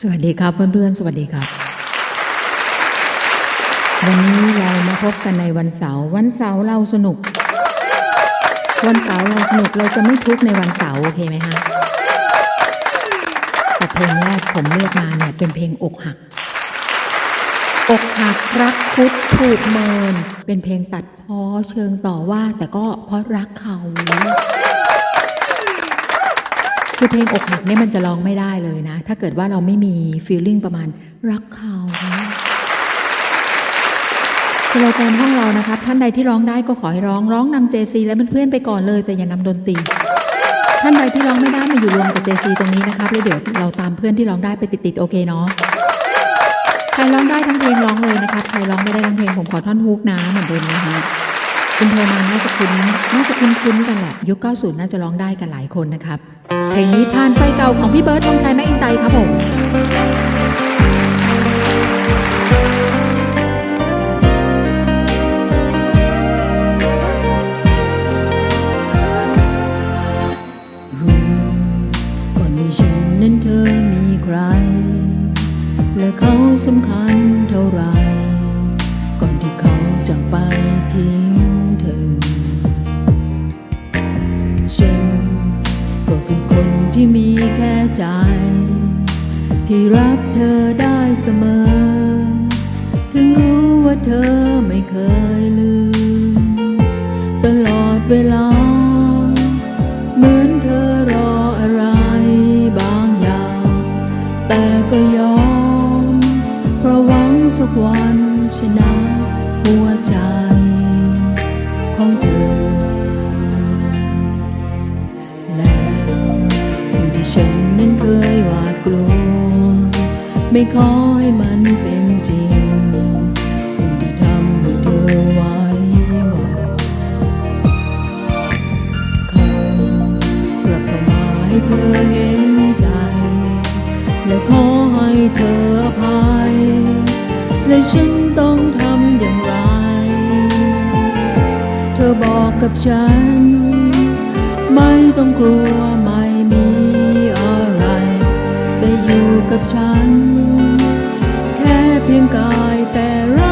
สวัสดีครับเพื่อนๆ สวัสดีครับ วันนี้เรามาพบกันในวันเสาร์วันเสาร์เราสนุก วันเสาร์เราสนุกเราจะไม่ทุกข์ในวันเสาร์โอเคไหมคะแต่เพลงแรกผมเลือกมาเนี่ยเป็นเพลงอกหัก อกหักรักคุดถูกเมิน เป็นเพลงตัดพ้อเชิงต่อว่าแต่ก็เพราะรักเขา คือเพลงอกหักเนี่ยมันจะร้องไม่ได้เลยนะ ถ้าเกิดว่าเราไม่มีฟีลลิ่งประมาณรักเขาสโลแกนห้องเรานะครับ ท่านใดที่ร้องได้ก็ขอให้ร้องร้องนำเจซีและเพื่อนๆไปก่อนเลย แต่อย่านำดนตรีท่านใดที่ร้องไม่ได้มาอยู่รวมกับเจซีตรงนี้นะครับแล้วเดี๋ยวเราตามเพื่อนที่ร้องได้ไปติดๆโอเคเนาะใครร้องได้ทั้งเพลงร้องเลยนะครับ ใครร้องไม่ได้ทั้งเพลงผมขอท่อนฮุกนะเหมือนเดิมนะฮะ อินโทรมาน่าจะคุ้นน่าจะคุ้นๆกันแหละ ยุค90น่าจะร้องได้กันหลายคนนะครับ เพลงนี้ผ่านไฟเก่าของพี่เบิร์ดธงชัยแม็กอินไตครับผมก่อนมีฉันนั้นเธอมีใคร และเขาสำคัญ ใจ ที่รักเธอได้เสมอ ถึงรู้ว่าเธอไม่เคยลืม ตลอดเวลา เหมือนเธอรออะไรบางอย่าง แต่ก็ยอม เพราะหวังสักวันชนะหัวใจ ของเธอ ไม่ขอให้มันเป็นจริง สิ่งที่ทำให้เธอไว้วันเขากลับเข้ามาให้เธอเห็นใจ และขอให้เธออภัย และฉันต้องทำอย่างไร เธอบอกกับฉัน ไม่ต้องกลัวไม่มีอะไรแต่อยู่กับฉัน พียงกายแต่ไร้หั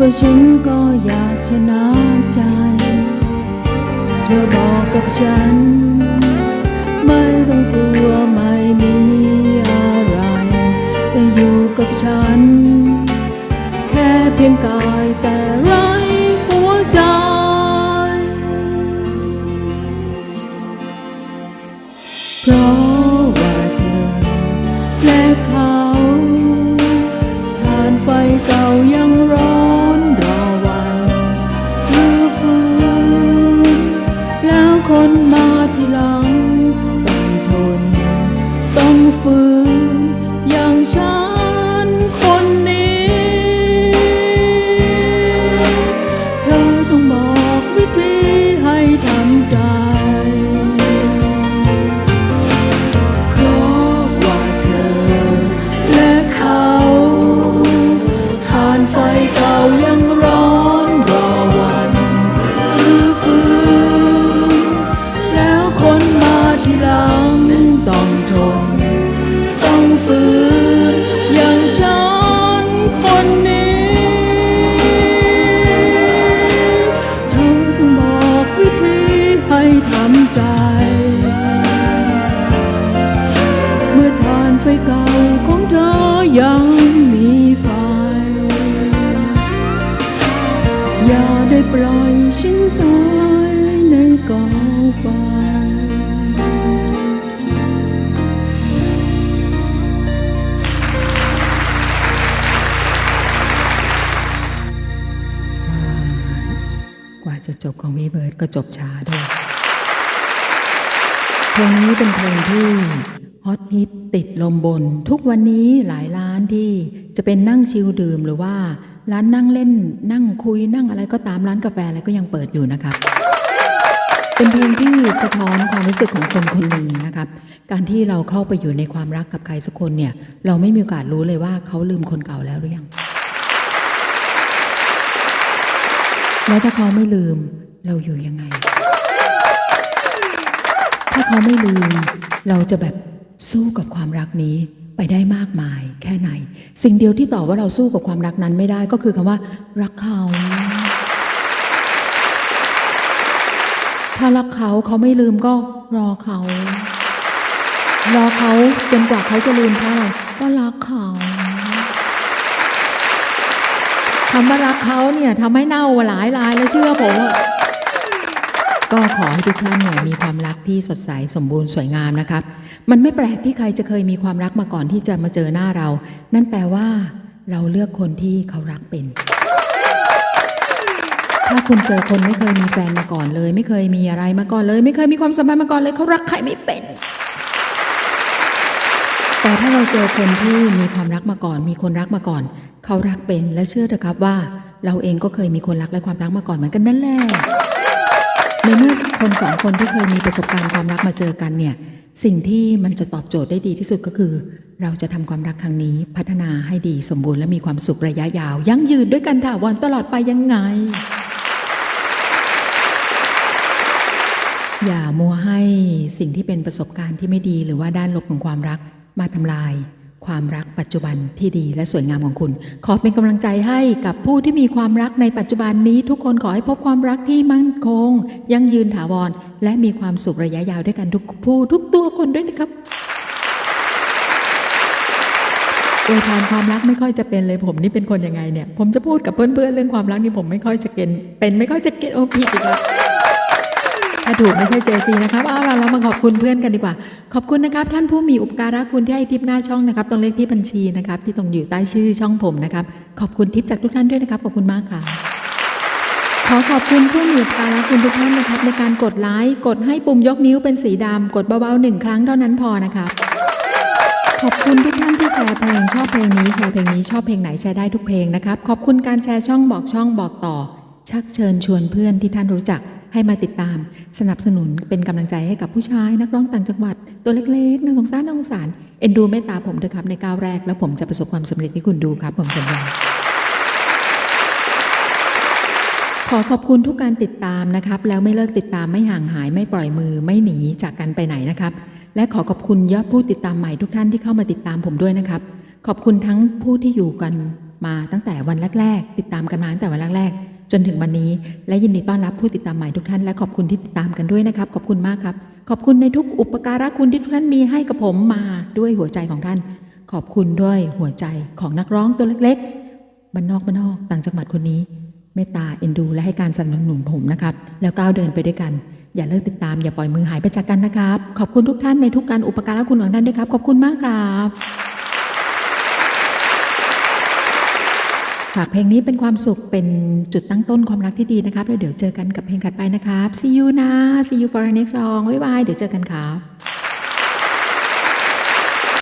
ราะฉันก็อยากชนะใจ เธอบอกกับฉัน กองไฟกว่าจะจบของวีเบิร์ดก็จบช้าด้วยเพลงนี้เป็นเพลงที่ฮอตฮิตติดลมบน ทุกวันนี้หลายร้านที่จะเป็นนั่งชิลดื่มหรือว่าร้านนั่งเล่น นั่งคุยนั่งอะไรก็ตามร้านกาแฟอะไรก็ยังเปิดอยู่นะครับ เป็นเพลงที่สะท้อนความรู้สึกของคนคนหนึ่งนะครับ การที่เราเข้าไปอยู่ในความรักกับใครสักคนเนี่ย เราไม่มีโอกาสรู้เลยว่าเขาลืมคนเก่าแล้วหรือยัง แล้วถ้าเขาไม่ลืมเราอยู่ยังไง ถ้าเขาไม่ลืม เราจะแบบสู้กับความรักนี้ไปได้มากมายแค่ไหน สิ่งเดียวที่ตอบว่าเราสู้กับความรักนั้นไม่ได้ก็คือคำว่า รักเขา ถ้ารักเขาเขาไม่ลืมก็รอเขา รอเขาจนกว่าเขาจะลืมเพราะอะไรก็รักเขาคำว่ารักเขาเนี่ยทำให้เน่าหลายรายแล้วเชื่อผมอะก็ขอให้ทุกท่านเนี่ยมีความรักที่สดใสสมบูรณ์สวยงามนะครับ มันไม่แปลกที่ใครจะเคยมีความรักมาก่อนที่จะมาเจอหน้าเรา นั่นแปลว่า เราเลือกคนที่เขารักเป็น ถ้าคุณเจอคนไม่เคยมีแฟนมาก่อนเลย ไม่เคยมีอะไรมาก่อนเลย ไม่เคยมีความสัมพันธ์มาก่อนเลยเขารักใครไม่เป็น แต่ถ้าเราเจอคนที่มีความรักมาก่อน มีคนรักมาก่อน เขารักเป็นและเชื่อเถอะครับว่า เราเองก็เคยมีคนรักและความรักมาก่อนเหมือนกันนั่นแหละในเมื่อคนสองคนที่เคยมีประสบการณ์ความรักมาเจอกันเนี่ยสิ่งที่มันจะตอบโจทย์ได้ดีที่สุดก็คือ เราจะทำความรักครั้งนี้พัฒนาให้ดีสมบูรณ์และมีความสุขระยะยาว ยั่งยืนด้วยกันถาวรตลอดไปยังไง อย่ามัวให้สิ่งที่เป็นประสบการณ์ที่ไม่ดีหรือว่าด้านลบของความรักมาทำลาย ความรักปัจจุบันที่ดีและสวยงามของคุณ ขอเป็นกำลังใจให้กับผู้ที่มีความรักในปัจจุบันนี้ ทุกคนขอให้พบความรักที่มั่นคง ยั่งยืนถาวร และมีความสุขระยะยาวด้วยกันทุกผู้ทุกตัวคนด้วยนะครับอวยพรความรักไม่ค่อยจะเป็นเลยผมนี่เป็นคนยังไงเนี่ย ผมจะพูดกับเพื่อนๆเรื่องความรักนี่ผมไม่ค่อยจะเก็นเป็นไม่ค่อยจะเก็นโอ้ผิดอีกแล้ว ถ้าถูกไม่ใช่เจซีนะครับเอาล่ะเรามาขอบคุณเพื่อนกันดีกว่า ขอบคุณนะครับ ท่านผู้มีอุปการะคุณที่ให้ทิปหน้าช่องนะครับตรงเลขที่บัญชีนะครับ ที่ตรงอยู่ใต้ชื่อช่องผมนะครับ ขอบคุณทิปจากทุกท่านด้วยนะครับ ขอบคุณมากค่ะ ขอขอบคุณผู้มีอุปการะคุณทุกท่านนะครับ ในการกดไลค์กดให้ปุ่มยกนิ้วเป็นสีดำกดเบาๆหนึ่งครั้งเท่านั้นพอนะครับขอบคุณทุกท่านที่แชร์เพลงชอบเพลงนี้แชร์เพลงนี้ชอบเพลงไหนแชร์ได้ทุกเพลงนะครับ ขอบคุณการแชร์ช่องบอกช่องบอกต่อ ชักเชิญชวนเพื่อนที่ท่านรู้จัก ให้มาติดตามสนับสนุนเป็นกำลังใจให้กับผู้ชายนักร้องต่างจังหวัด ตัวเล็กๆน่าสงสารน่าสงสารเอ็นดูเมตตาผมเถอะครับในก้าวแรก แล้วผมจะประสบความสำเร็จที่คุณดูครับ ผมสัญญาขอขอบคุณทุกการติดตามนะครับ แล้วไม่เลิกติดตามไม่ห่างหายไม่ปล่อยมือไม่หนีจากกันไปไหนนะครับ และขอขอบคุณยอดผู้ติดตามใหม่ทุกท่านที่เข้ามาติดตามผมด้วยนะครับ ขอบคุณทั้งผู้ที่อยู่กันมาตั้งแต่วันแรก ๆ ติดตามกันมาตั้งแต่วันแรกๆ จนถึงวันนี้ และยินดีต้อนรับผู้ติดตามใหม่ทุกท่านและขอบคุณที่ติดตามกันด้วยนะครับ ขอบคุณมากครับ ขอบคุณในทุกอุปการะคุณที่ทุกท่านมีให้กับผมมาด้วยหัวใจของท่าน ขอบคุณด้วยหัวใจของนักร้องตัวเล็กๆบ้านนอกบ้านนอกต่างจังหวัดคนนี้เมตตาเอ็นดู และให้การสนับสนุนผมนะครับ แล้วก้าวเดินไปด้วยกัน อย่าเลิกติดตามอย่าปล่อยมือหายไปจากกันนะครับ ขอบคุณทุกท่านในทุกการอุปการะคุณของท่านด้วยครับ ขอบคุณมากครับ ฝากเพลงนี้เป็นความสุขเป็นจุดตั้งต้นความรักที่ดีนะครับแล้วเดี๋ยวเจอกันกับเพลงถัดไปนะครับ see you นะ see you for the next song บ๊ายบายเดี๋ยวเจอกันครับ